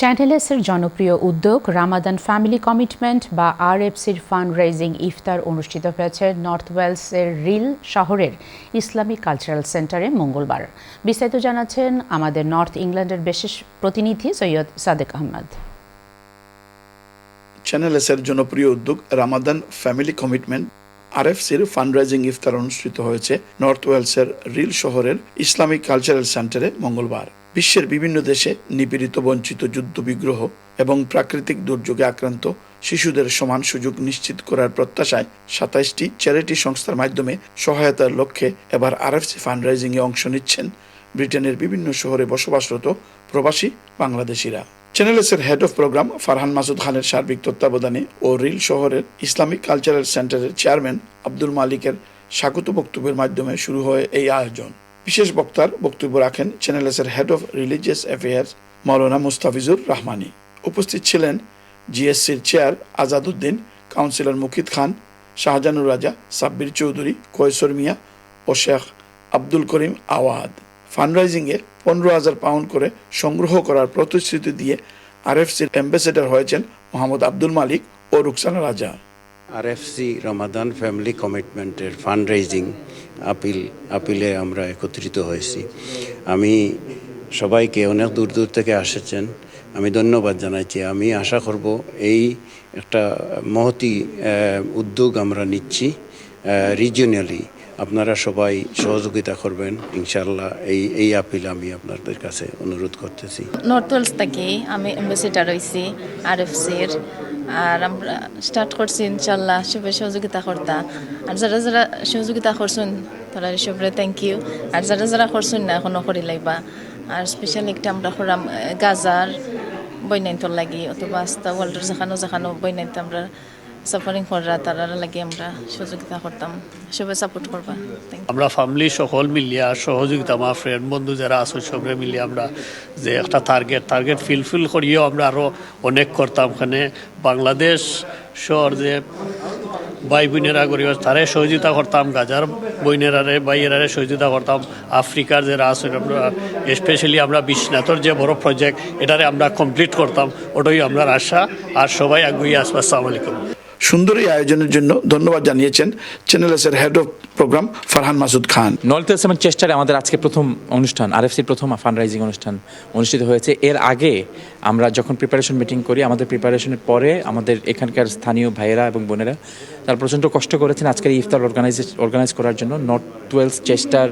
চ্যানেলেসের জনপ্রিয় উদ্যোগ Ramadan family commitment বা আরএফসির ফান্ড রেজিং ইফতার অনুষ্ঠিত হয়েছে নর্থ ওয়েলসের রিল শহরের ইসলামিক কালচারাল সেন্টারে মঙ্গলবার। বিস্তারিত জানাচ্ছেন আমাদের নর্থ ইংল্যান্ডের বিশেষ প্রতিনিধি সৈয়দ সাদেক আহমদ। চ্যানেলেসের জনপ্রিয় উদ্যোগ রামাদান ফ্যামিলি কমিটমেন্ট আরএফসির ফান্ডরাইজিং ইফতার অনুষ্ঠিত হয়েছে নর্থ ওয়েলসের রিল শহরের ইসলামিক কালচারাল সেন্টারে মঙ্গলবার। বিশ্বের বিভিন্ন দেশে নিপীড়িত, বঞ্চিত যুদ্ধ বিগ্রহ এবং প্রাকৃতিক দুর্যোগে আক্রান্ত শিশুদের সমান সুযোগ নিশ্চিত করার প্রত্যাশায় সাতাইশটি চ্যারিটি সংস্থার মাধ্যমে সহায়তার লক্ষ্যে এবার আরএফসি ফান্ডরাইজিং এ অংশ নিচ্ছেন ব্রিটেনের বিভিন্ন শহরে বসবাসরত প্রবাসী বাংলাদেশিরা। চ্যানেলসের head of program Farhan Masud খানের সার্বিক তত্ত্বাবধানে ও রিল শহরের ইসলামিক কালচারাল সেন্টারের চেয়ারম্যান আব্দুল মালিকের স্বাগত বক্তব্যের মাধ্যমে শুরু হয় এই আয়োজন। বিশেষ বক্তার বক্তব্য রাখেন চ্যানেলসের head of religious affairs Maulana Mustafizur Rahmani উপস্থিত ছিলেন জিএসসির চেয়ার আজাদুদ্দিন কাউন্সিলর মুকিদ খান শাহজানুর রাজা সাব্বির চৌধুরী কৈশোর মিয়া ও শেখ আব্দুল করিম আওয়াদ ফান্ডরাইজিংয়ে পনেরো হাজার পাউন্ড করে সংগ্রহ করার প্রতিশ্রুতি দিয়ে আরএফসির অ্যাম্বাসেডর হয়েছেন মোহাম্মদ আব্দুল মালিক ও Ruksana Raja. RFC Ramadan family কমিটমেন্টের fund raising appeal, আপিলে আমরা একত্রিত হয়েছি। আমি সবাইকে অনেক দূর দূর থেকে এসেছেন আমি ধন্যবাদ জানাচ্ছি আমি আশা করব এই একটা মহতি উদ্যোগ আমরা নিচ্ছি রিজিওনালি আপনারা সবাই সহযোগিতা করবেন ইনশাল্লাহ এই এই আপিল আমি আপনাদের কাছে অনুরোধ করতেছি। নর্থ ওয়েলস থেকে আমি অ্যাম্বাসেডার হয়েছি আর এর আর আমরা স্টার্ট করছি ইনশাল্লাহ সবাই সহযোগিতা করতা। আর যারা যারা সহযোগিতা করছেন, তারা সবরে থ্যাংক ইউ আর যারা যারা করছেন না, এখনও করি লাগবা আর স্পেশাল একটা আমরা করাম গাজার বৈনাইন্তর লাগি, অথবা আস্তা ওয়ার্ল্ডের যেখানো যেখানো বৈনাইন্ত আমরা সাফারিং লাগি আমরা সহযোগিতা করতাম। সবাই সাপোর্ট করবা। আমরা ফ্যামিলি সকল মিলিয়া সহযোগিতা, আমার ফ্রেন্ড বন্ধু যারা আছে, সবরে মিলিয়ে আমরা যে একটা টার্গেট টার্গেট ফিলফিল করিয়েও আমরা আরও অনেক করতাম। ওখানে বাংলাদেশ শহর যে ভাই বোনেরা করি তারে সহযোগিতা করতাম। গাজার বইনেরারে বাইয়েরারে সহযোগিতা করতাম। আফ্রিকার আছে, আমরা স্পেশালি আমরা বিশ্বনাথর যে বড় প্রজেক্ট এটারে আমরা কমপ্লিট করতাম। ওটাই আমরা আশা। আর সবাই আগুই আসব। আসসালামু আলাইকুম। সুন্দর এই আয়োজনের জন্য ধন্যবাদ জানিয়েছেন চ্যানেল এস এর head of program Farhan Masud Khan north সেমন চেষ্টায় আমাদের আজকে প্রথম অনুষ্ঠান আর আরএফসির প্রথম ফান্ড রাইজিং অনুষ্ঠান অনুষ্ঠিত হয়েছে। এর আগে আমরা যখন প্রিপারেশন মিটিং করি, আমাদের প্রিপারেশনের পরে আমাদের এখানকার স্থানীয় ভাইয়েরা এবং বোনেরা তারা প্রচণ্ড কষ্ট করেছেন আজকের ইফতার অর্গানাইজ অর্গানাইজ করার জন্য। নর্থ ওয়েলস চেস্টার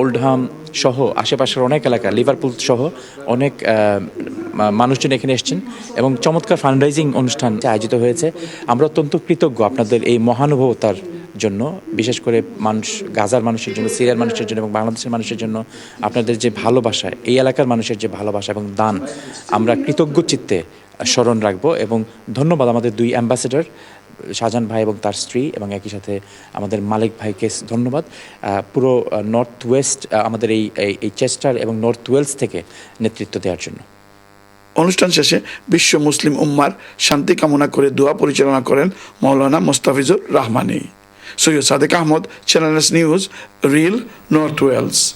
ওল্ডহাম সহ আশেপাশের অনেক এলাকা লিভারপুল সহ অনেক মানুষজন এখানে এসছেন এবং চমৎকার ফান্ড রাইজিং অনুষ্ঠান আয়োজিত হয়েছে। আমরা অত্যন্ত কৃতজ্ঞ আপনাদের এই মহানুভবতার জন্য, বিশেষ করে মানুষ, গাজার মানুষের জন্য, সিরিয়ার মানুষের জন্য এবং বাংলাদেশের মানুষের জন্য আপনাদের যে ভালোবাসা, এই এলাকার মানুষের যে ভালোবাসা এবং দান, আমরা কৃতজ্ঞ চিত্তে স্মরণ রাখব এবং ধন্যবাদ আমাদের দুই অ্যাম্বাসেডর শাহজাহান ভাই এবং তার স্ত্রী এবং একই সাথে আমাদের মালিক ভাইকে ধন্যবাদ। পুরো নর্থ ওয়েস্ট আমাদের এই, এই- চেস্টার এবং নর্থ ওয়েলস থেকে নেতৃত্ব দেওয়ার জন্য। অনুষ্ঠান শেষে বিশ্ব মুসলিম উম্মার শান্তি কামনা করে দোয়া পরিচালনা করেন Maulana Mostafizur Rahmani. Syed Sadek Ahmad channel news Rhyl north Wales